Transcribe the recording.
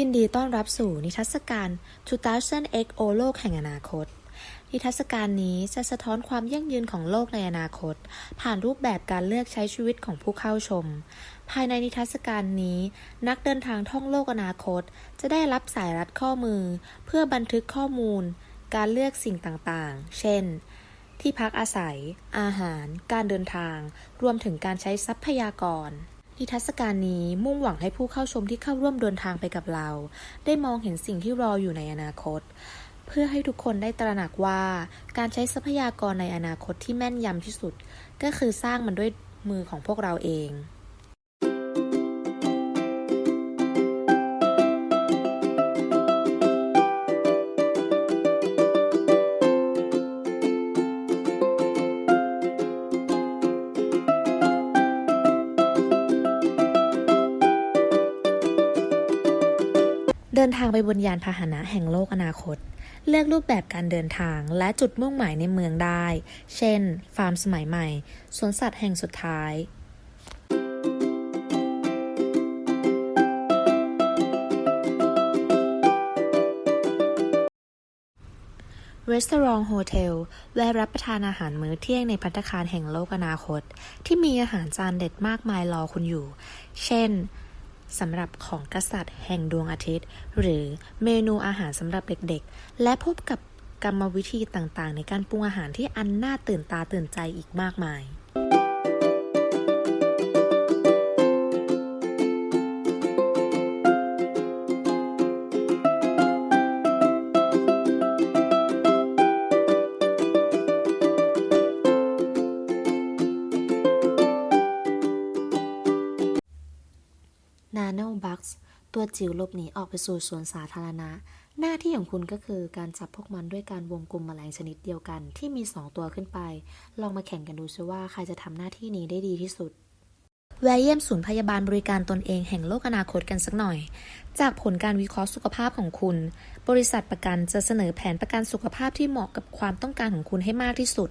ยินดีต้อนรับสู่นิทรรศการ 2000X โอโลกแห่งอนาคต นิทรรศการนี้จะสะท้อนความยั่งยืนของโลกในอนาคต ผ่านรูปแบบการเลือกใช้ชีวิตของผู้เข้าชม ภายในนิทรรศการนี้ นักเดินทางท่องโลกอนาคต จะได้รับสายรัดข้อมือ เพื่อบันทึกข้อมูล การเลือกสิ่งต่างๆ เช่น ที่พักอาศัย อาหาร การเดินทาง รวมถึงการใช้ทรัพยากร นิทรรศการนี้มุ่งหวังให้ผู้เข้าชมที่เข้าร่วมเดินทางไปกับเรา ได้มองเห็นสิ่งที่รออยู่ในอนาคต เพื่อให้ทุกคนได้ตระหนักว่าการใช้ทรัพยากรในอนาคตที่แม่นยำที่สุด ก็คือสร้างมันด้วยมือของพวกเราเอง เดินทางไปบนยานพาหนะแห่งโลกอนาคต เลือกรูปแบบการเดินทางและจุดมุ่งหมายในเมืองได้ เช่น ฟาร์มสมัยใหม่สวนสัตว์แห่งสุดท้ายรีสอร์ทโฮเทลแวะรับประทานอาหารมื้อเที่ยงในพัตคารแห่งโลกอนาคต ที่มีอาหารจานเด็ดมากมายรอคุณอยู่ เช่น สำหรับของกษัตริย์แห่งดวงอาทิตย์ หรือเมนูอาหารสำหรับเด็กๆ และพบกับกรรมวิธีต่างๆ ในการปรุงอาหารที่อันน่าตื่นตาตื่นใจอีกมากมาย Nano Bugs ตัวจิ๋วหลบหนีออกไปสู่สวนสาธารณะ หน้าที่ของคุณก็คือการจับพวกมันด้วยการวงกลมแมลงชนิดเดียวกันที่มี 2 ตัวขึ้นไป ลองมาแข่งกันดูซิว่าใครจะทำหน้าที่นี้ได้ดีที่สุด แวะเยี่ยมศูนย์พยาบาลบริการตนเองแห่งโลกอนาคตกันสักหน่อย จากผลการวิเคราะห์สุขภาพของคุณ บริษัทประกันจะเสนอแผนประกันสุขภาพที่เหมาะกับความต้องการของคุณให้มากที่สุด